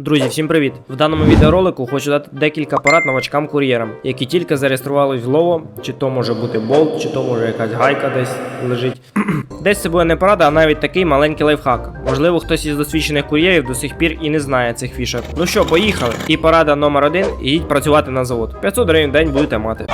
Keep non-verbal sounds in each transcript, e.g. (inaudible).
Друзі, всім привіт! В даному відеоролику хочу дати декілька порад новачкам-кур'єрам, які тільки зареєструвались в Лово, чи то може бути болт, чи то може якась гайка десь лежить. (clears throat) десь це буде не порада, а навіть такий маленький лайфхак. Можливо, хтось із досвідчених кур'єрів до сих пір і не знає цих фішок. Ну що, поїхали! І порада номер один: ідіть працювати на завод. 500 гривень в день будете мати.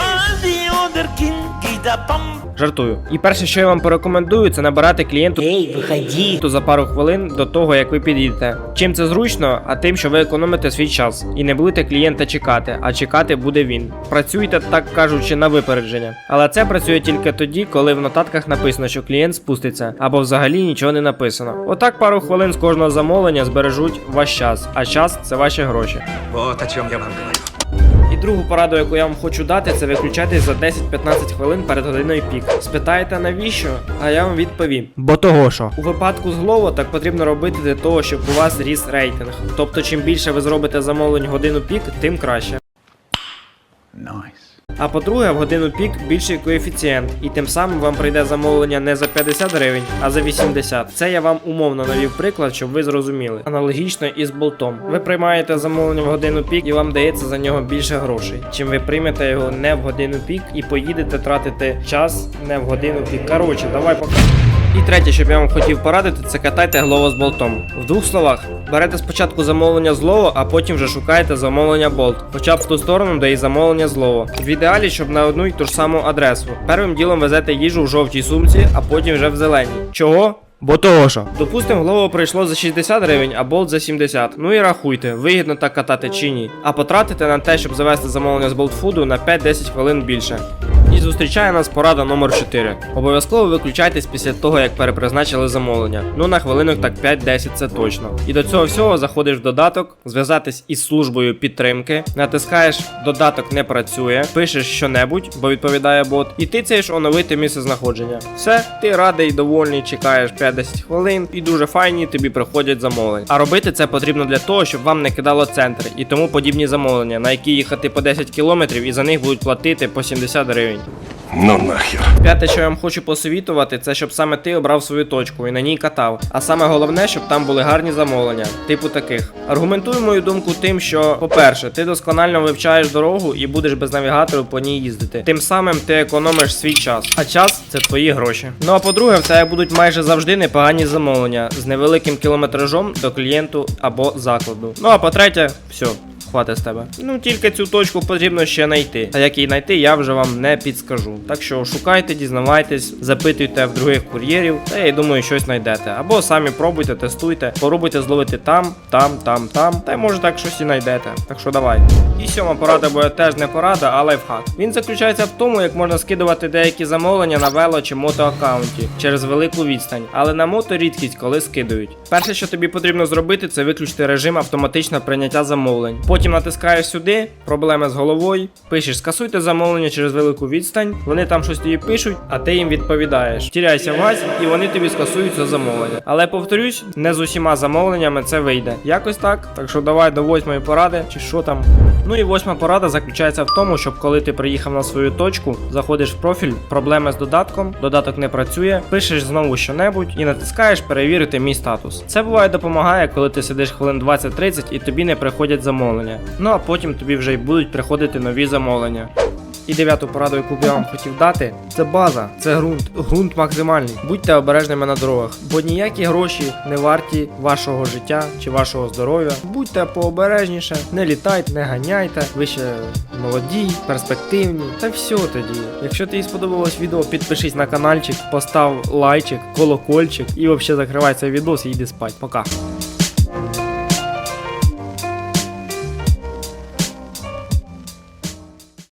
Жартую. І перше, що я вам порекомендую, це набирати клієнту Эй, выходи. то за пару хвилин до того, як ви підійдете. Чим це зручно, а тим, що ви економите свій час і не будете клієнта чекати, а чекати буде він. Працюйте, так кажучи, на випередження. Але це працює тільки тоді, коли в нотатках написано, що клієнт спуститься, або взагалі нічого не написано. Отак пару хвилин з кожного замовлення збережуть ваш час, а час це ваші гроші. Вот о чем я вам говорю. Другу пораду, яку я вам хочу дати, це виключайтесь за 10-15 хвилин перед годиною пік. Спитаєте навіщо? А я вам відповім. Бо того що у випадку з Glovo так потрібно робити для того, щоб у вас ріс рейтинг. Тобто, чим більше ви зробите замовлень годину пік, тим краще. А по-друге, в годину пік більший коефіцієнт, і тим самим вам прийде замовлення не за 50 гривень, а за 80. Це я вам умовно навів приклад, щоб ви зрозуміли. Аналогічно і з болтом. Ви приймаєте замовлення в годину пік, і вам дається за нього більше грошей. Чим ви приймете його не в годину пік і поїдете тратити час не в годину пік. Коротше, давай пока. І третє, що б я вам хотів порадити, це катайте глово з болтом. В двох словах, берете спочатку замовлення з а потім вже шукаєте замовлення болт. Хоча б в ту сторону, де і замовлення з. В ідеалі, щоб на одну й ту ж саму адресу. Первим ділом везете їжу в жовтій сумці, а потім вже в зеленій. Чого? Бо того що. Допустим, Glovo прийшло за 60 гривень, а болт за 70. Ну і рахуйте, вигідно так катати чи ні. А потратите на те, щоб завести замовлення з болтфуду на 5-10 хвилин більше. І зустрічає нас порада номер 4. Обов'язково виключайтесь після того, як перепризначили замовлення. Ну на хвилинок так 5-10 це точно. І до цього всього заходиш в додаток, зв'язатись із службою підтримки, натискаєш додаток не працює, пишеш що-небудь, бо відповідає бот, і тицяєш оновити місце знаходження. Все, ти радий, довольний, чекаєш 5-10 хвилин, і дуже файні тобі приходять замовлення. А робити це потрібно для того, щоб вам не кидало центр і тому подібні замовлення, на які їхати по 10 кілометрів і за них будуть платити по 70 гривень. Ну нахер. П'яте, що я вам хочу посовітувати, це щоб саме ти обрав свою точку і на ній катав. А саме головне, щоб там були гарні замовлення, типу таких. Аргументую мою думку тим, що, по-перше, ти досконально вивчаєш дорогу і будеш без навігатору по ній їздити. Тим самим ти економиш свій час, а час це твої гроші. Ну а по-друге, в тебе будуть майже завжди непогані замовлення з невеликим кілометражом до клієнту або закладу. Ну а по-третє, все. Хватить з тебе. Ну тільки цю точку потрібно ще знайти. А як її знайти, я вже вам не підскажу. Так що шукайте, дізнавайтесь, запитуйте в других кур'єрів, та я думаю, щось знайдете. Або самі пробуйте, тестуйте, попробуйте зловити там, там, там, там. Та й може так щось і знайдете. Так що давай. І сьома порада буде теж не порада, а лайфхак. Він заключається в тому, як можна скидувати деякі замовлення на вело чи мотоаккаунті через велику відстань. Але на мото рідкість, коли скидують. Перше, що тобі потрібно зробити, це виключити режим автоматичного прийняття замовлень. Потім натискаєш сюди, проблеми з головою, пишеш скасуйте замовлення через велику відстань. Вони там щось тобі пишуть, а ти їм відповідаєш. Тіряйся в газ, і вони тобі скасують це замовлення. Але повторюсь, не з усіма замовленнями це вийде. Якось так. Так що давай до восьмої поради, чи що там. Ну і восьма порада заключається в тому, щоб коли ти приїхав на свою точку, заходиш в профіль, проблеми з додатком, додаток не працює, пишеш знову що-небудь і натискаєш перевірити мій статус. Це буває допомагає, коли ти сидиш хвилин 20-30 і тобі не приходять замовлення. Ну а потім тобі вже й будуть приходити нові замовлення. І дев'яту пораду, яку б я вам хотів дати, це база, це ґрунт, ґрунт максимальний. Будьте обережними на дорогах, бо ніякі гроші не варті вашого життя чи вашого здоров'я. Будьте пообережніше, не літайте, не ганяйте, ви ще молоді, перспективні. Та все тоді. Якщо тобі сподобалось відео, підпишись на каналчик, постав лайчик, колокольчик і взагалі закривай цей відос і йди спать. Пока.